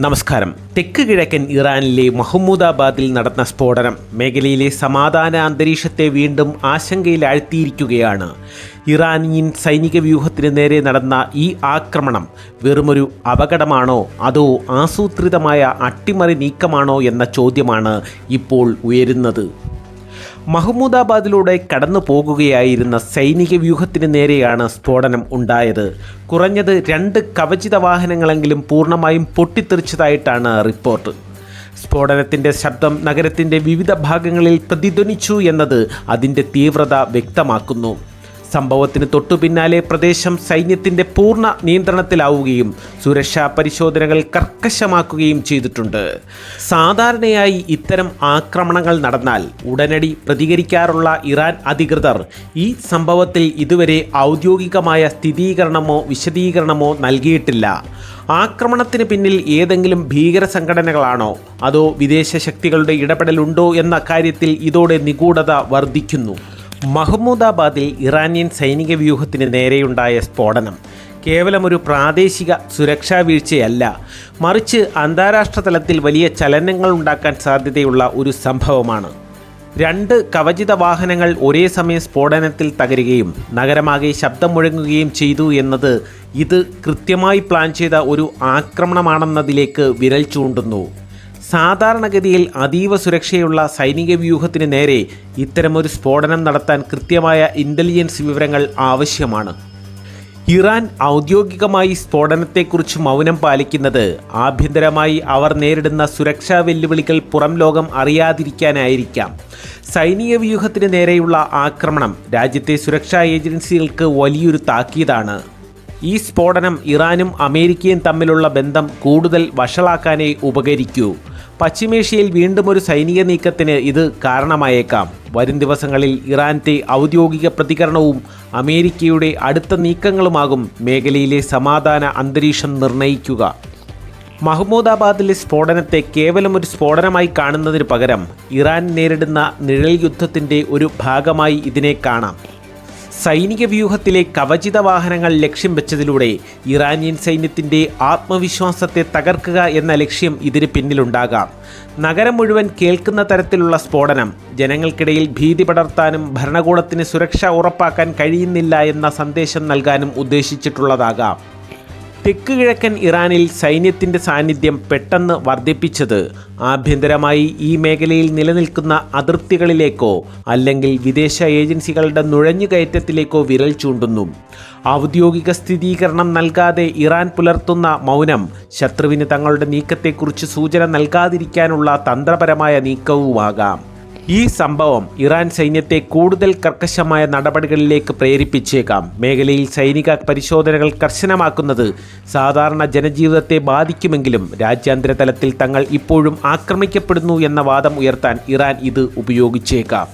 നമസ്കാരം. തെക്ക് കിഴക്കൻ ഇറാനിലെ മഹമ്മൂദാബാദിൽ നടന്ന സ്ഫോടനം മേഖലയിലെ സമാധാന അന്തരീക്ഷത്തെ വീണ്ടും ആശങ്കയിലാഴ്ത്തിയിരിക്കുകയാണ്. ഇറാനിയൻ സൈനിക വ്യൂഹത്തിന് നേരെ നടന്ന ഈ ആക്രമണം വെറുമൊരു അപകടമാണോ അതോ ആസൂത്രിതമായ അട്ടിമറി നീക്കമാണോ എന്ന ചോദ്യമാണ് ഇപ്പോൾ ഉയരുന്നത്. മഹമ്മൂദാബാദിലൂടെ കടന്നു പോകുകയായിരുന്ന സൈനിക വ്യൂഹത്തിന് നേരെയാണ് സ്ഫോടനം ഉണ്ടായത്. കുറഞ്ഞത് രണ്ട് കവചിത വാഹനങ്ങളെങ്കിലും പൂർണമായും പൊട്ടിത്തെറിച്ചതായിട്ടാണ് റിപ്പോർട്ട്. സ്ഫോടനത്തിന്റെ ശബ്ദം നഗരത്തിന്റെ വിവിധ ഭാഗങ്ങളിൽ പ്രതിധ്വനിച്ചു എന്നത് അതിന്റെ തീവ്രത വ്യക്തമാക്കുന്നു. സംഭവത്തിന് തൊട്ടു പിന്നാലെ പ്രദേശം സൈന്യത്തിന്റെ പൂർണ നിയന്ത്രണത്തിലാവുകയും സുരക്ഷാ പരിശോധനകൾ കർക്കശമാക്കുകയും ചെയ്തിട്ടുണ്ട്. സാധാരണയായി ഇത്തരം ആക്രമണങ്ങൾ നടന്നാൽ ഉടനടി പ്രതികരിക്കാറുള്ള ഇറാൻ അധികൃതർ ഈ സംഭവത്തിൽ ഇതുവരെ ഔദ്യോഗികമായ സ്ഥിരീകരണമോ വിശദീകരണമോ നൽകിയിട്ടില്ല. ആക്രമണത്തിന് പിന്നിൽ ഏതെങ്കിലും ഭീകര സംഘടനകളാണോ? അതോ വിദേശ ശക്തികളുടെ ഇടപെടലുണ്ടോ എന്ന കാര്യത്തിൽ ഇതോടെ നിഗൂഢത വർദ്ധിക്കുന്നു. മഹമ്മൂദാബാദിൽ ഇറാനിയൻ സൈനിക വ്യൂഹത്തിന് നേരെയുണ്ടായ സ്ഫോടനം കേവലം ഒരു പ്രാദേശിക സുരക്ഷാ വീഴ്ചയല്ല. മറിച്ച് അന്താരാഷ്ട്ര തലത്തിൽ വലിയ ചലനങ്ങൾ ഉണ്ടാക്കാൻ സാധ്യതയുള്ള ഒരു സംഭവമാണ്. രണ്ട് കവചിത വാഹനങ്ങൾ ഒരേ സമയം സ്ഫോടനത്തിൽ തകരുകയും നഗരമാകെ ശബ്ദം മുഴങ്ങുകയും ചെയ്തു എന്നത് ഇത് കൃത്യമായി പ്ലാൻ ചെയ്ത ഒരു ആക്രമണമാണെന്നതിലേക്ക് വിരൽ ചൂണ്ടുന്നു. സാധാരണഗതിയിൽ അതീവ സുരക്ഷയുള്ള സൈനിക വ്യൂഹത്തിന് നേരെ ഇത്തരമൊരു സ്ഫോടനം നടത്താൻ കൃത്യമായ ഇന്റലിജൻസ് വിവരങ്ങൾ ആവശ്യമാണ്. ഇറാൻ ഔദ്യോഗികമായി സ്ഫോടനത്തെക്കുറിച്ച് മൗനം പാലിക്കുന്നത് ആഭ്യന്തരമായി അവർ നേരിടുന്ന സുരക്ഷാ വെല്ലുവിളികൾ പുറം ലോകം അറിയാതിരിക്കാനായിരിക്കാം. സൈനിക വ്യൂഹത്തിന് നേരെയുള്ള ആക്രമണം രാജ്യത്തെ സുരക്ഷാ ഏജൻസികൾക്ക് വലിയൊരു താക്കീതാണ്. ഈ സ്ഫോടനം ഇറാനും അമേരിക്കയും തമ്മിലുള്ള ബന്ധം കൂടുതൽ വഷളാക്കാനേ ഉപകരിക്കൂ. പശ്ചിമേഷ്യയിൽ വീണ്ടും ഒരു സൈനിക നീക്കത്തിന് ഇത് കാരണമായേക്കാം. വരും ദിവസങ്ങളിൽ ഇറാന്റെ ഔദ്യോഗിക പ്രതികരണവും അമേരിക്കയുടെ അടുത്ത നീക്കങ്ങളുമാകും മേഖലയിലെ സമാധാന അന്തരീക്ഷം നിർണയിക്കുക മഹ്മൂദാബാദിലെ സ്ഫോടനത്തെ കേവലം ഒരു സ്ഫോടനമായി കാണുന്നതിന് പകരം ഇറാൻ നേരിടുന്ന നിഴൽ യുദ്ധത്തിന്റെ ഒരു ഭാഗമായി ഇതിനെ കാണാം. സൈനിക വ്യൂഹത്തിലെ കവചിത വാഹനങ്ങൾ ലക്ഷ്യം വെച്ചതിലൂടെ ഇറാനിയൻ സൈന്യത്തിന്റെ ആത്മവിശ്വാസത്തെ തകർക്കുക എന്ന ലക്ഷ്യം ഇതിന് പിന്നിലുണ്ടാകാം. നഗരം മുഴുവൻ കേൾക്കുന്ന തരത്തിലുള്ള സ്ഫോടനം ജനങ്ങൾക്കിടയിൽ ഭീതി പടർത്താനും ഭരണകൂടത്തിന് സുരക്ഷ ഉറപ്പാക്കാൻ കഴിയുന്നില്ല എന്ന സന്ദേശം നൽകാനും ഉദ്ദേശിച്ചിട്ടുള്ളതാകാം. തെക്ക് കിഴക്കൻ ഇറാനിൽ സൈന്യത്തിന്റെ സാന്നിധ്യം പെട്ടെന്ന് വർദ്ധിപ്പിച്ചത് ആഭ്യന്തരമായി ഈ മേഖലയിൽ നിലനിൽക്കുന്ന അതിർത്തികളിലേക്കോ അല്ലെങ്കിൽ വിദേശ ഏജൻസികളുടെ നുഴഞ്ഞുകയറ്റത്തിലേക്കോ വിരൽ ചൂണ്ടുന്നു. ഔദ്യോഗിക സ്ഥിരീകരണം നൽകാതെ ഇറാൻ പുലർത്തുന്ന മൗനം ശത്രുവിന് തങ്ങളുടെ നീക്കത്തെക്കുറിച്ച് സൂചന നൽകാതിരിക്കാനുള്ള തന്ത്രപരമായ നീക്കവുമാകാം. ഈ സംഭവം ഇറാൻ സൈന്യത്തെ കൂടുതൽ കർക്കശമായ നടപടികളിലേക്ക് പ്രേരിപ്പിച്ചേക്കാം. മേഖലയിൽ സൈനിക പരിശോധനകൾ കർശനമാക്കുന്നത് സാധാരണ ജനജീവിതത്തെ ബാധിക്കുമെങ്കിലും രാജ്യാന്തര തലത്തിൽ തങ്ങൾ ഇപ്പോഴും ആക്രമിക്കപ്പെടുന്നു എന്ന വാദം ഉയർത്താൻ ഇറാൻ ഇത് ഉപയോഗിച്ചേക്കാം.